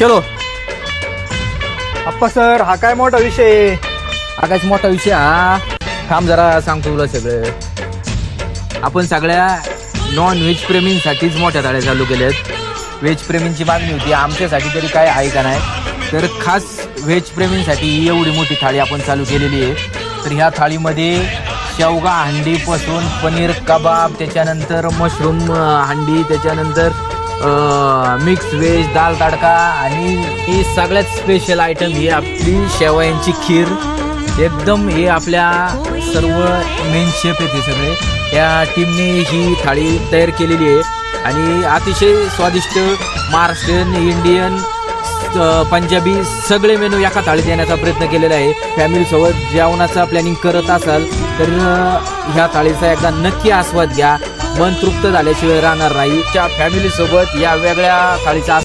चलो। अप्पा सर हा काय मोठा विषय आहे? आकाश मोठा विषय हा. थांब जरा सांगतो तुला सगळं. आपण सगळ्या नॉन व्हेज प्रेमींसाठीच मोठ्या थाळ्या चालू केल्यात. व्हेज प्रेमींची मागणी होती आमच्यासाठी तरी काय आहे का नाही? तर खास व्हेज प्रेमींसाठी ही एवढी मोठी थाळी आपण चालू केलेली आहे. तर ह्या थाळीमध्ये शेवगा हंडीपासून पनीर कबाब त्याच्यानंतर मशरूम अं, हंडी त्याच्यानंतर मिक्स व्हेज दाल तडका आणि ही सगळ्यात स्पेशल आयटम ही आपली शेवयांची खीर. एकदम हे आपल्या सर्व मेन शेप येते सगळे. या टीमने ही थाळी तयार केलेली आहे. आणि अतिशय स्वादिष्ट महाराष्ट्रीयन इंडियन पंजाबी सगळे मेनू एका थाळीत देण्याचा प्रयत्न केलेला आहे. फॅमिलीसोबत जेवणाचा प्लॅनिंग करत असाल तर ह्या थाळीचा एकदा नक्की आस्वाद घ्या. मन तृप्त झाल्याशिवाय राहणार नाही. त्या फॅमिलीसोबत या वेगळ्या थाळीचा